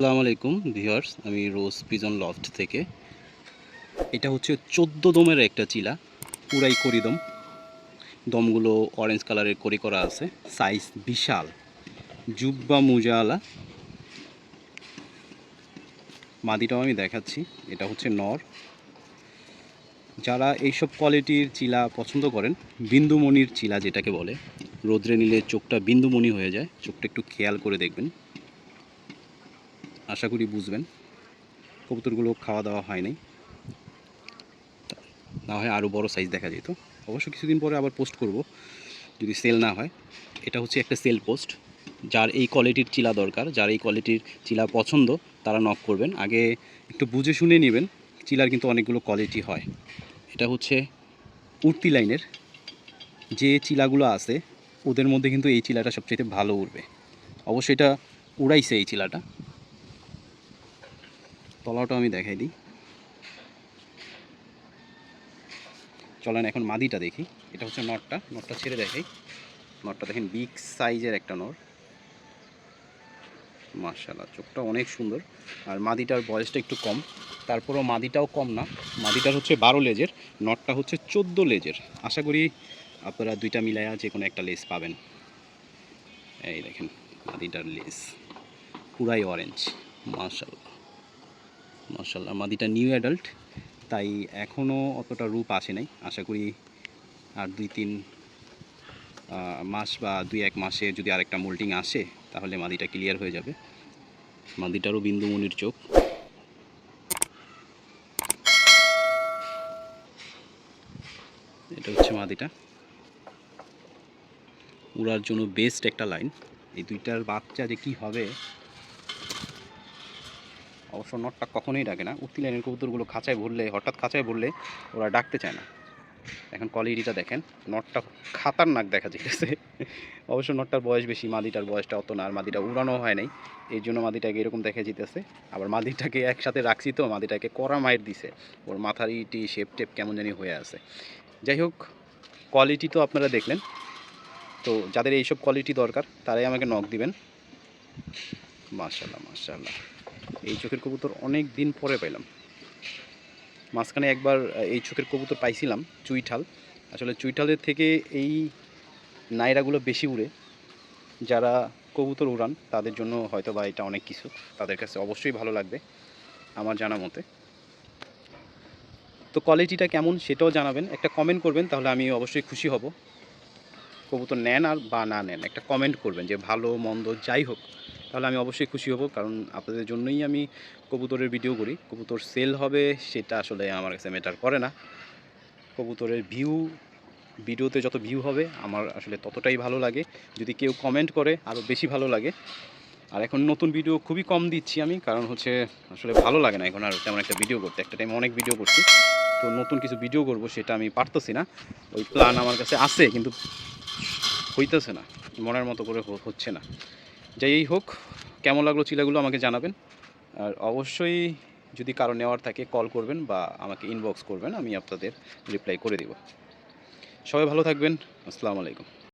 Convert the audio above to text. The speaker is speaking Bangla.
আসসালামু আলাইকুম, ভিউয়ার্স। আমি রোজ পিজন লফট থেকে। এটা হচ্ছে চোদ্দ দমের একটা চিলা, পুরাই করি দম। দমগুলো অরেঞ্জ কালারের করি করা আছে। সাইজ বিশাল। জুব্বা মুজাওয়ালা মাদিটাও আমি দেখাচ্ছি। এটা হচ্ছে নর। যারা এইসব কোয়ালিটির চিলা পছন্দ করেন, বিন্দুমণির চিলা যেটাকে বলে, রোদ্রে নিলে চোখটা বিন্দুমণি হয়ে যায়। চোখটা একটু খেয়াল করে দেখবেন। আশা করি বুঝবেন। কবুতরগুলো খাওয়া দাওয়া হয় নাই। না হয় আরও বড় সাইজ দেখা যেত। অবশ্য কিছুদিন পরে আবার পোস্ট করব। যদি সেল না হয়, এটা হচ্ছে একটা সেল পোস্ট যার এই কোয়ালিটির চিলা দরকার, যার এই কোয়ালিটির চিলা পছন্দ, তারা নক করবেন। আগে একটু বুঝে শুনে নেবেন, চিলার কিন্তু অনেকগুলো কোয়ালিটি হয়। এটা হচ্ছে উঠতি লাইনের। যে চিলাগুলো আছে, ওদের মধ্যে কিন্তু এই চিলাটা সবচেয়ে ভালো উঠবে অবশ্যই এটা উড়াইছে এই চিলাটা। তলাটা আমি দেখাই দিই। চলেন এখন মাদিটা দেখি। এটা হচ্ছে নটটা। নটটা ছেড়ে দেখাই। নটটা দেখেন বিগ সাইজের একটা নর। মার্শাল্লাহ চোখটা অনেক সুন্দর। আর মাদিটার বয়সটা একটু কম। তারপরও মাদিটাও কম না। মাদিটার হচ্ছে বারো লেজের, নটটা হচ্ছে চোদ্দ লেজের। আশা করি আপনারা দুইটা মিলায়া যে কোনো একটা লেস পাবেন। এই দেখেন, মাদিটার লেস। পুরাই অরেঞ্জ মার্শাল্লাহ মার্শাল্লাহ মাদিটা নিউ অ্যাডাল্ট তাই এখনও অতটা রূপ আসে নাই। আশা করি আর দুই তিন মাস বা দুই এক মাসে যদি আরেকটা মোল্টিং আসে, তাহলে মাদিটা ক্লিয়ার হয়ে যাবে। মাদিটারও বিন্দুমণির চোখ। এটা হচ্ছে মাদিটা। উড়ার জন্য বেস্ট একটা লাইন এই দুইটার বাচ্চা যে কি হবে অবশ্য নটটা কখনোই ডাকে না। উঠতি লাইনের কবুতরগুলো খাঁচায় ভরলে, হঠাৎ খাঁচায় ভরলে ওরা ডাকতে চায় না। এখন কোয়ালিটিটা দেখেন নটটা খাতারনাক দেখা যেতেছে অবশ্য নটটার বয়স বেশি, মাদিটার বয়সটা অত না, আর মাদিটা উড়ানো হয় নাই। এই জন্য মাদিটাকে এরকম দেখা যেতেছে আবার মাদিটাকে একসাথে রাখছি তো, মাদিটাকে কড়া মায়ের দিছে। ওর মাথার ইটি শেপ টেপ কেমন জানি হয়ে আছে। যাই হোক কোয়ালিটি তো আপনারা দেখলেন। তো যাদের এইসব কোয়ালিটি দরকার, তারাই আমাকে নক দিবেন। মার্শাল্লাহ মার্শাল্লাহ এই চোখের কবুতর অনেক দিন পরে পেলাম মাঝখানে একবার এই চোখের কবুতর পাইছিলাম, চুইঠাল। আসলে চুইঠালের থেকে এই নাইরাগুলো বেশি উড়ে। যারা কবুতর উড়ান, তাদের জন্য হয়তো বা এটা অনেক কিছু। তাদের কাছে অবশ্যই ভালো লাগবে, আমার জানা মতে। তো কোয়ালিটিটা কেমন সেটাও জানাবেন। একটা কমেন্ট করবেন, তাহলে আমি অবশ্যই খুশি হব। কবুতর নেন আর বা না নেন, একটা কমেন্ট করবেন যে ভালো, মন্দ, যাই হোক। তাহলে আমি অবশ্যই খুশি হব, কারণ আপনাদের জন্যই আমি কবুতরের ভিডিও করি। কবুতর সেল হবে, সেটা আসলে আমার কাছে ম্যাটার করে না। কবুতরের ভিউ ভিডিওতে যত ভিউ হবে, আমার আসলে ততটাই ভালো লাগে। যদি কেউ কমেন্ট করে আরও বেশি ভালো লাগে। আর এখন নতুন ভিডিও খুবই কম দিচ্ছি আমি, কারণ হচ্ছে আসলে ভালো লাগে না এখন আর তেমন একটা ভিডিও করতে। একটা টাইম অনেক ভিডিও করছি। তো নতুন কিছু ভিডিও করব, সেটা আমি পারতেছি না। ওই প্ল্যান আমার কাছে আছে, কিন্তু হইতেছে না। মনের মতো করে হচ্ছে না। যাই হোক, কেমন লাগল চিলাগুলো আমাকে জানাবেন। আর অবশ্যই যদি কারও নেওয়ার থাকে, কল করবেন বা আমাকে ইনবক্স করবেন, আমি আপনাদের রিপ্লাই করে দেব। সবাই ভালো থাকবেন, আসসালামু আলাইকুম।